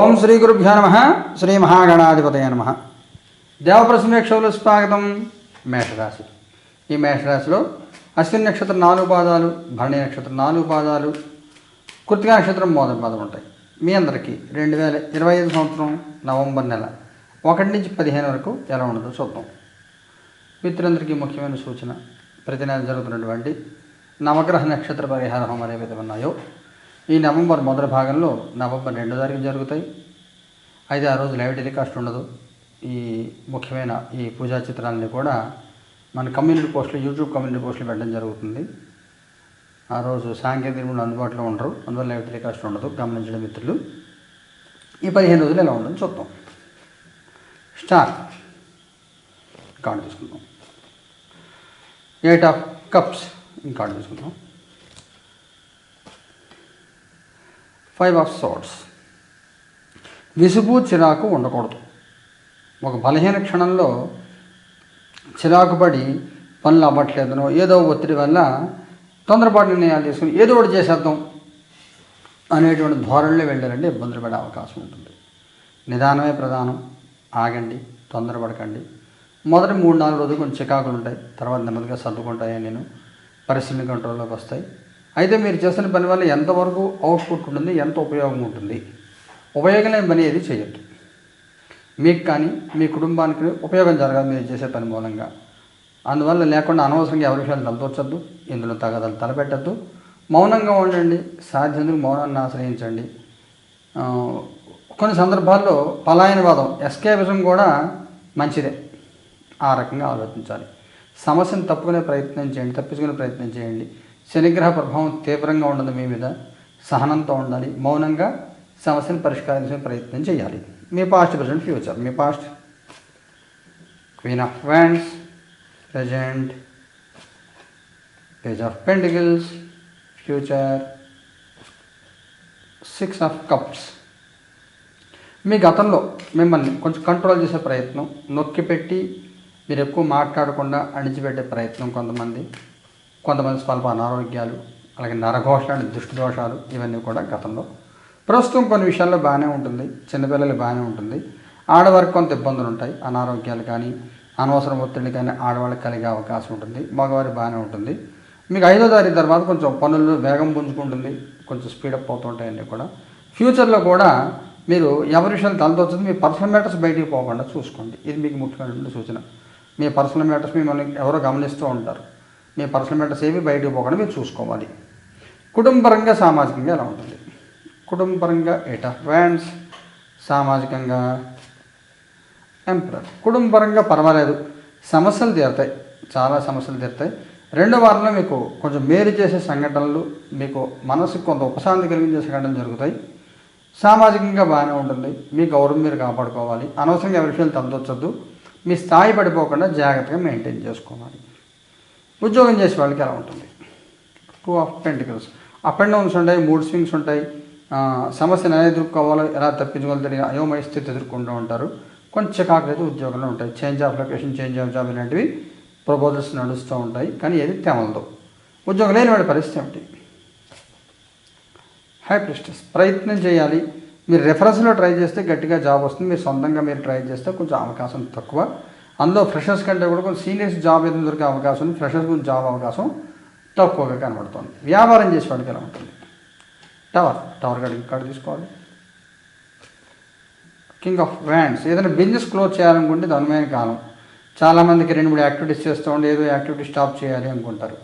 ఓం శ్రీ గురుభ్యో నమ. శ్రీ మహాగణాధిపతయ నమ. దేవప్రసమేక్షలు స్వాగతం. మేషరాశి. ఈ మేషరాశిలో అశ్విని నక్షత్రం నాలుగు పాదాలు భరణి నక్షత్రం నాలుగు పాదాలు కృతిక నక్షత్రం మొదటి పాదం ఉంటాయి. మీ అందరికీ రెండు వేల ఇరవై ఐదు సంవత్సరం నవంబర్ నెల ఒకటి నుంచి పదిహేను వరకు ఎలా ఉండదో చూద్దాం. మిత్రులందరికీ ముఖ్యమైన సూచన. ప్రతి నెల జరుగుతున్నటువంటి నవగ్రహ నక్షత్ర పరిహార హోమాలు ఏవైతే ఉన్నాయో ఈ నవంబర్ మొదటి భాగంలో నవంబర్ రెండో తారీఖు జరుగుతాయి. అయితే ఆ రోజు లైవ్ టెలికాస్ట్ ఉండదు. ఈ ముఖ్యమైన ఈ పూజా చిత్రాలని కూడా మన కమ్యూనిటీ పోస్టులు యూట్యూబ్ కమ్యూనిటీ పోస్టులు పెట్టడం జరుగుతుంది. ఆ రోజు సాంకేతిక అందుబాటులో ఉండరు. అందువల్ల లైవ్ టెలికాస్ట్ ఉండదు. గమనించడం మిత్రులు. ఈ పదిహేను రోజులు ఎలా ఉండదు చూద్దాం. స్టార్ కార్డు తీసుకుందాం. Eight of cups. ఇంకా తీసుకుందాం. ఫైవ్ ఆఫ్ సోర్ట్స్ విసుగు చిరాకు ఉండకూడదు. ఒక బలహీన క్షణంలో చిరాకు పడి పనులు అవ్వట్లేదనో ఏదో ఒత్తిడి వల్ల తొందరపాటు నిర్ణయాలు తీసుకుని ఏదో ఒకటి చేసేద్దాం అనేటువంటి ధోరణిలో వెళ్ళారంటే ఇబ్బందులు పడే అవకాశం ఉంటుంది. నిదానమే ప్రధానం. ఆగండి తొందరపడకండి. మొదటి మూడు నాలుగు రోజులు కొంచెం చికాకులు ఉంటాయి. తర్వాత నెమ్మదిగా సర్దుకుంటాయని నేను పరిస్థితులు కంట్రోల్లోకి వస్తాయి. అయితే మీరు చేసిన పని వల్ల ఎంతవరకు అవుట్పుట్ ఉంటుంది ఎంత ఉపయోగం ఉంటుంది? ఉపయోగం లేని పని ఏది చేయొద్దు. మీకు కానీ మీ కుటుంబానికి ఉపయోగం జరగదు మీరు చేసే పని మూలంగా. అందువల్ల లేకుండా అనవసరంగా ఎవరి విషయాలు తలదూర్చొద్దు ఇందులో తగదలు తలపెట్టద్దు. మౌనంగా ఉండండి సాధ్యందుకు మౌనాన్ని ఆశ్రయించండి. కొన్ని సందర్భాల్లో పలాయనవాదం ఎస్కేపిజం కూడా మంచిదే. ఆ రకంగా ఆలోచించాలి. సమస్యను తప్పుకునే ప్రయత్నం చేయండి తప్పించుకునే ప్రయత్నం చేయండి. శనిగ్రహ ప్రభావం తీవ్రంగా ఉండదు మీ మీద సహనంతో ఉండాలి మౌనంగా సమస్యను పరిష్కరించే ప్రయత్నం చేయాలి. మీ past present future me past queen of wands present page of pentacles future six of cups మీ గతంలో మిమ్మల్ని కొంచెం కంట్రోల్ చేసే ప్రయత్నం నొక్కి పెట్టి మీరు ఎక్కువ మాట్లాడకుండా అణిచిపెట్టే ప్రయత్నం కొంతమంది. కొంతమంది స్వల్ప అనారోగ్యాలు అలాగే నరఘోషాలు దుష్టి దోషాలు ఇవన్నీ కూడా గతంలో. ప్రస్తుతం కొన్ని విషయాల్లో బాగానే ఉంటుంది. చిన్నపిల్లలు బాగానే ఉంటుంది. ఆడవారికి కొంత ఇబ్బందులు ఉంటాయి అనారోగ్యాలు కానీ అనవసరం ఒత్తిడి కానీ ఆడవాళ్ళకి కలిగే అవకాశం ఉంటుంది. మగవారి బాగానే ఉంటుంది. మీకు ఐదో తారీఖు తర్వాత కొంచెం పనులు వేగం పుంజుకుంటుంది. కొంచెం స్పీడప్ అవుతుంటాయి అన్నీ కూడా. ఫ్యూచర్లో కూడా మీరు ఎవరి విషయాలు తలదొచ్చింది మీ పర్సనల్ మ్యాటర్స్ బయటికి పోకుండా చూసుకోండి. ఇది మీకు ముఖ్యమైనటువంటి సూచన. మీ పర్సనల్ మ్యాటర్స్ మిమ్మల్ని ఎవరో గమనిస్తూ ఉంటారు. మీ పర్సనల్ మ్యాటర్స్ ఏవి బయటకు పోకుండా మీరు చూసుకోవాలి. కుటుంబపరంగా సామాజికంగా ఎలా ఉంటుంది? కుటుంబపరంగా ఎయిట్ ఆఫ్ వ్యాండ్స్ సామాజికంగా? ఎంపరర్ కుటుంబపరంగా పర్వాలేదు. సమస్యలు తీరుతాయి. చాలా సమస్యలు తీరుతాయి. రెండో వారంలో మీకు కొంచెం మేలు చేసే సంఘటనలు మీకు మనసుకు కొంత ఉపశాంతి కలిగించే సంఘటనలు జరుగుతాయి. సామాజికంగా బాగానే ఉంటుంది. మీ గౌరవం మీరు కాపాడుకోవాలి. అనవసరంగా ఎవరి విషయాలు తలదొచ్చొద్దు. మీ స్థాయి పడిపోకుండా జాగ్రత్తగా మెయింటైన్ చేసుకోవాలి. ఉద్యోగం చేసే వాళ్ళకి ఎలా ఉంటుంది? Two of pentacles up and downs ఉంటాయి మూడ్ స్వింగ్స్ ఉంటాయి. సమస్యను ఎలా ఎదుర్కోవాలో ఎలా తప్పించుకోవాలో తెలియని అయోమయ స్థితి ఎదుర్కొంటూ ఉంటారు. కొంచెం చికాకులు అయితే ఉద్యోగంలో ఉంటాయి. Change of location change of job ఇలాంటివి ప్రపోజల్స్ నడుస్తూ ఉంటాయి. కానీ ఏది తెమలదు. ఉద్యోగం లేని వాడి పరిస్థితి ఏమిటి? హై ప్రిస్టెస్ ప్రయత్నం చేయాలి. మీరు రెఫరెన్స్లో ట్రై చేస్తే గట్టిగా జాబ్ వస్తుంది. మీరు సొంతంగా మీరు ట్రై చేస్తే కొంచెం అవకాశం తక్కువ. అందులో ఫ్రెషర్స్ కంటే కూడా కొంచెం సీనియర్స్ జాబ్ ఏదైనా దొరికే అవకాశం ఉంది ఫ్రెషర్స్ కొంచెం జాబ్ అవకాశం తక్కువగా కనబడుతుంది. వ్యాపారం చేసేవాడికి ఎలా ఉంటుంది? టవర్ టవర్ కాడికి కార్డు తీసుకోవాలి. కింగ్ ఆఫ్ వ్యాండ్స్ ఏదైనా బిజినెస్ క్లోజ్ చేయాలనుకుంటే ఇది కాలం. చాలామందికి రెండు మూడు యాక్టివిటీస్ చేస్తూ ఉండి ఏదో యాక్టివిటీ స్టాప్ చేయాలి అనుకుంటారు.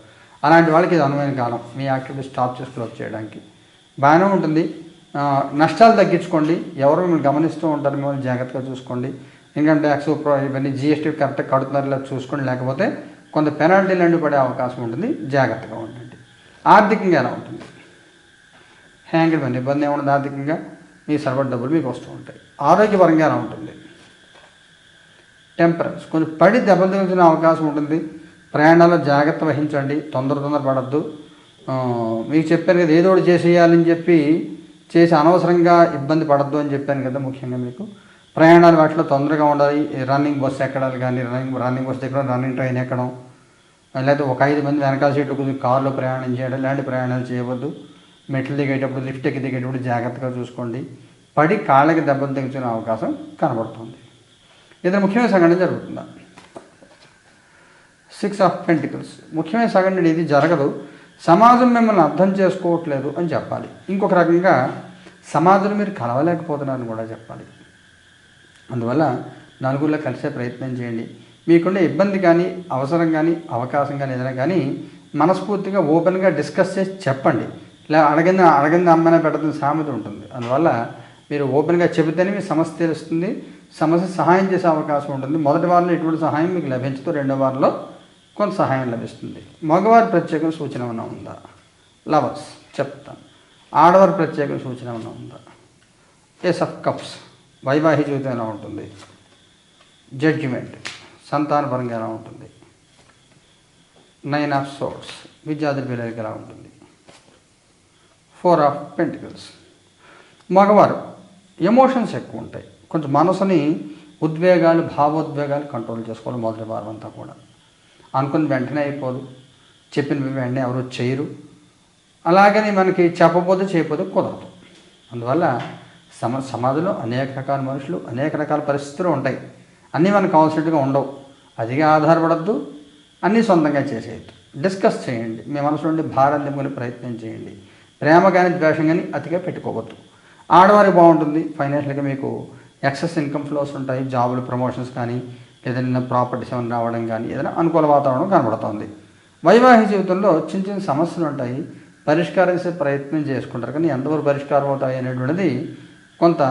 అలాంటి వాళ్ళకి ఇది అనువైన కాలం మీ యాక్టివిటీ స్టాప్ చేసి క్లోజ్ చేయడానికి. బాగానే ఉంటుంది. నష్టాలు తగ్గించుకోండి. ఎవరు మిమ్మల్ని గమనిస్తూ ఉంటారు మిమ్మల్ని జాగ్రత్తగా చూసుకోండి. ఇన్కమ్ ట్యాక్స్ ప్రో- ఇవన్నీ జిఎస్టీ కరెక్ట్గా కడుతున్నారు లేదా చూసుకోండి. లేకపోతే కొంత పెనాల్టీ అండి పడే అవకాశం ఉంటుంది జాగ్రత్తగా ఉండండి. ఆర్థికంగా ఎలా ఉంటుంది? హ్యాంగ్ పని ఇబ్బంది ఏముండదు ఆర్థికంగా. మీ సర్వర్ డబ్బులు మీకు వస్తూ ఉంటాయి. ఆరోగ్యపరంగా ఎలా ఉంటుంది? టెంపరెన్స్ కొంచెం పడి దెబ్బలు తగిలిన అవకాశం ఉంటుంది. ప్రయాణాల్లో జాగ్రత్త వహించండి. తొందర తొందర పడద్దు. మీకు చెప్పాను కదా ఏదో ఒకటి చేసేయాలని చెప్పి చేసి అనవసరంగా ఇబ్బంది పడద్దు అని చెప్పాను కదా ముఖ్యంగా మీకు. ప్రయాణాలు వాటిలో తొందరగా ఉండాలి. రన్నింగ్ బస్సు ఎక్కడాలి కానీ రన్నింగ్ రన్నింగ్ బస్సు ఎక్కడం రన్నింగ్ ట్రైన్ ఎక్కడం లేకపోతే ఒక ఐదు మంది వెనకాల సీట్లు కూర్చొని కారులో ప్రయాణం చేయడం ఇలాంటి ప్రయాణాలు చేయవద్దు. మెట్లు దిగేటప్పుడు లిఫ్ట్ ఎక్కి దిగేటప్పుడు జాగ్రత్తగా చూసుకోండి. పడి కాళ్ళకి దెబ్బలు తెగించుకునే అవకాశం కనబడుతుంది. ఏదైనా ముఖ్యమైన సంఘటన జరుగుతుందా? సిక్స్ ఆఫ్ పెంటికల్స్ ముఖ్యమైన సంఘటన ఇది జరగదు. సమాజం మిమ్మల్ని అర్థం చేసుకోవట్లేదు అని చెప్పాలి. ఇంకొక రకంగా సమాజంలో మీరు కలవలేకపోతున్నారని కూడా చెప్పాలి. అందువల్ల నలుగురిలో కలిసే ప్రయత్నం చేయండి. మీకుండే ఇబ్బంది కానీ అవసరం కానీ అవకాశం కానీ ఏదైనా కానీ మనస్ఫూర్తిగా ఓపెన్గా డిస్కస్ చేసి చెప్పండి. ఇలా అడగంద అడగంద అమ్మనే పెడుతుంది సామెత ఉంటుంది. అందువల్ల మీరు ఓపెన్గా చెబితేనే మీ సమస్య తెలుస్తుంది సమస్య సహాయం చేసే అవకాశం ఉంటుంది. మొదటి వారంలో ఎటువంటి సహాయం మీకు లభించదు రెండో వారంలో కొంత సహాయం లభిస్తుంది. మగవారి ప్రత్యేక సూచన ఏమైనా ఉందా? లవర్స్ చెప్తాను. ఆడవారి ప్రత్యేక సూచన ఏమైనా ఉందా? ఎస్ ఆఫ్ కప్స్ వైవాహిక జీవితం ఎలా ఉంటుంది? జడ్జిమెంట్ సంతానపరంగా ఎలా ఉంటుంది? నైన్ ఆఫ్ సోర్స్ విద్యార్థి పిల్లలకి ఎలా ఉంటుంది? ఫోర్ ఆఫ్ పెంటికల్స్ మగవారు ఎమోషన్స్ ఎక్కువ ఉంటాయి. కొంచెం మనసుని ఉద్వేగాలు భావోద్వేగాలు కంట్రోల్ చేసుకోవాలి మొదటి వారం అంతా కూడా. అనుకుని వెంటనే అయిపోదు. చెప్పిన వెంటనే ఎవరు చేయరు. అలాగని మనకి చెప్పబోతే చేయకపోతే కుదరదు. అందువల్ల సమ సమాజంలో అనేక రకాల మనుషులు అనేక రకాల పరిస్థితులు ఉంటాయి. అన్నీ మనకు కావాల్సినట్టుగా ఉండవు. అదిగా ఆధారపడద్దు. అన్నీ సొంతంగా చేసేయద్దు. డిస్కస్ చేయండి. మీ మనసు నుండి భారం దింపుకునే ప్రయత్నం చేయండి. ప్రేమ కానీ ద్వేషం కానీ అతిగా పెట్టుకోవద్దు. ఆడవారికి బాగుంటుంది. ఫైనాన్షియల్గా మీకు ఎక్సెస్ ఇన్కమ్ ఫ్లోస్ ఉంటాయి. జాబులు ప్రమోషన్స్ కానీ ఏదైనా ప్రాపర్టీస్ ఏమైనా రావడం కానీ ఏదైనా అనుకూల వాతావరణం కనబడుతుంది. వైవాహిక జీవితంలో చిన్న చిన్న సమస్యలు ఉంటాయి. పరిష్కారం చేసే ప్రయత్నం చేసుకుంటారు. కానీ ఎంతవరకు పరిష్కారం అవుతాయి అనేటువంటిది కొంత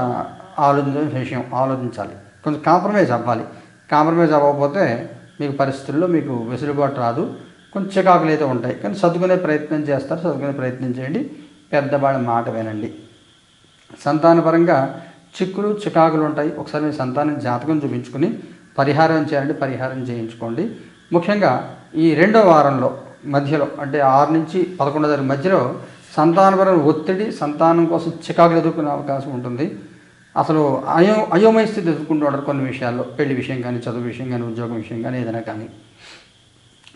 ఆలోచించే విషయం ఆలోచించాలి. కొంచెం కాంప్రమైజ్ అవ్వాలి. కాంప్రమైజ్ అవ్వకపోతే మీకు పరిస్థితుల్లో మీకు వెసులుబాటు రాదు. కొంచెం చికాకులు అయితే ఉంటాయి. కానీ చదువుకునే ప్రయత్నం చేస్తారు. చదువుకునే ప్రయత్నం చేయండి. పెద్దవాళ్ళ మాట వినండి. సంతానపరంగా చిక్కులు చికాకులు ఉంటాయి. ఒకసారి మీ సంతానం జాతకం చూపించుకుని పరిహారం చేయండి. పరిహారం చేయించుకోండి. ముఖ్యంగా ఈ రెండో వారంలో మధ్యలో అంటే ఆరు నుంచి పదకొండో తారీఖు మధ్యలో సంతానపరమైన ఒత్తిడి సంతానం కోసం చికాకులు ఎదుర్కొనే అవకాశం ఉంటుంది. అసలు అయో అయోమయ స్థితి ఎదుర్కొంటూ ఉంటారు కొన్ని విషయాల్లో. పెళ్ళి విషయం కానీ చదువు విషయం కానీ ఉద్యోగం విషయం కానీ ఏదైనా కానీ.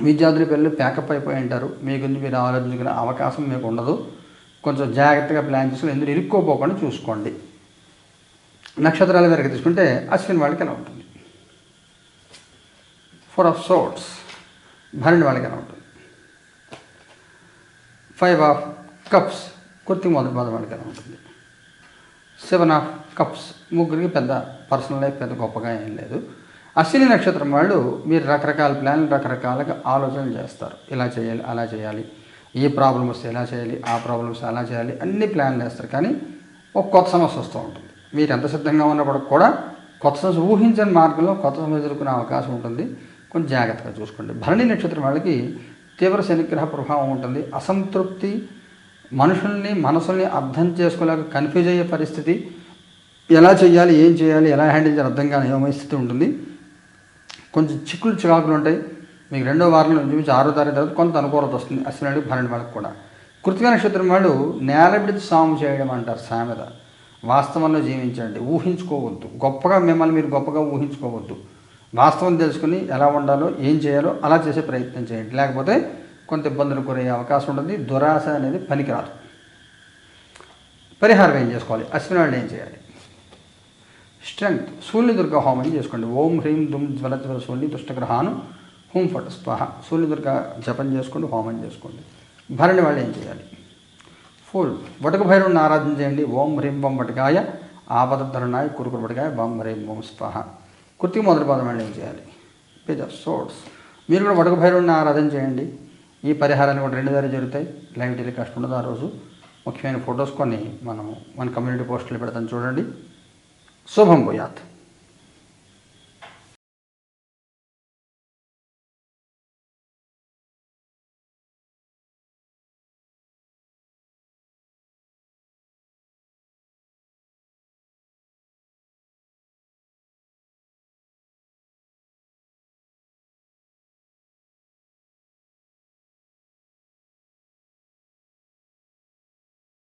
విద్యార్థుల పిల్లలు ప్యాకప్ అయిపోయి ఉంటారు. మీ గురించి మీరు ఆలోచించుకునే అవకాశం మీకు ఉండదు. కొంచెం జాగ్రత్తగా ప్లాన్ చేసుకుని ఎందుకు ఇరుక్కోపోకుండా చూసుకోండి. నక్షత్రాల దగ్గర తీసుకుంటే అశ్విన్ వాళ్ళకి ఎలా ఉంటుంది? ఫోర్ ఆఫ్ సోట్స్ భరణి వాళ్ళకి ఎలా ఉంటుంది? Five of cups. కుర్తి మొదటి మొదటి ఉంటుంది సెవెన్ ఆఫ్ కప్స్ ముగ్గురికి పెద్ద పర్సనల్ లైఫ్ పెద్ద గొప్పగా ఏం లేదు. అశ్విని నక్షత్రం వాళ్ళు మీరు రకరకాల ప్లాన్లు రకరకాలుగా ఆలోచనలు చేస్తారు. ఇలా చేయాలి అలా చేయాలి. ఏ ప్రాబ్లం వస్తే ఎలా చేయాలి ఆ ప్రాబ్లమ్స్ అలా చేయాలి. అన్ని ప్లాన్లు వేస్తారు. కానీ ఒక కొత్త సమస్య వస్తూ ఉంటుంది. మీరు ఎంత సిద్ధంగా ఉన్నప్పుడు కూడా కొత్త సమస్య ఊహించని మార్గంలో కొత్త సమస్య ఎదుర్కొనే అవకాశం ఉంటుంది. కొంచెం జాగ్రత్తగా చూసుకోండి. భరణి నక్షత్రం వాళ్ళకి తీవ్ర శనిగ్రహ ప్రభావం ఉంటుంది. అసంతృప్తి మనుషుల్ని మనసుల్ని అర్థం చేసుకోలేక కన్ఫ్యూజ్ అయ్యే పరిస్థితి ఎలా చేయాలి ఏం చేయాలి ఎలా హ్యాండిల్ చేయాలి అర్థం కాని ఏమై స్థితి ఉంటుంది. కొంచెం చిక్కులు చికాకులు ఉంటాయి. మీకు రెండో వారంలో చూపించి ఆరో తారీఖు తర్వాత కొంత అనుకూలత వస్తుంది. అశ్వినాడు భరణి వాళ్ళకి కూడా. కృతిక నక్షత్రం వాళ్ళు నేలబిడిచి సాము చేయడం అంటారు సామెత. వాస్తవంలో జీవించండి. ఊహించుకోవద్దు. గొప్పగా మిమ్మల్ని మీరు గొప్పగా ఊహించుకోవద్దు. వాస్తవం తెలుసుకుని ఎలా ఉండాలో ఏం చేయాలో అలా చేసే ప్రయత్నం చేయండి. లేకపోతే కొంత ఇబ్బందులు గురయ్యే అవకాశం ఉంటుంది. దురాశ అనేది పనికిరాదు. పరిహారం ఏం చేసుకోవాలి? అశ్విని వాళ్ళు ఏం చేయాలి? స్ట్రెంగ్త్. సూర్యదుర్గ హోమం చేసుకోండి. ఓం హ్రీం దుమ్ జ్వల జ్వల సూర్యుని దుష్టగ్రహాను హోం ఫట్ స్వాహ. సూర్యదుర్గ జపం చేసుకోండి హోమం చేసుకోండి. భరణి వాళ్ళు ఏం చేయాలి? ఫుల్. వటక భైరవుని ఆరాధన చేయండి. ఓం హ్రీం బొం వటకాయ ఆపదధరణాయ కురుకురు వటకాయ బొం హ్రీం ఓం స్వాహ. కృతికి మొదటి పాదం వాళ్ళు ఏం చేయాలి? Page of swords. మీరు కూడా వటక భైరవుని ఆరాధన చేయండి. ఈ పరిహారాలు కూడా రెండు దారి జరుగుతాయి. లైవ్ టెలికాస్ట్ ఉండదు ఆ రోజు. ముఖ్యమైన ఫొటోస్ కొన్ని మనం మన కమ్యూనిటీ పోస్టులు పెడతాం చూడండి. శుభం భూయాత్.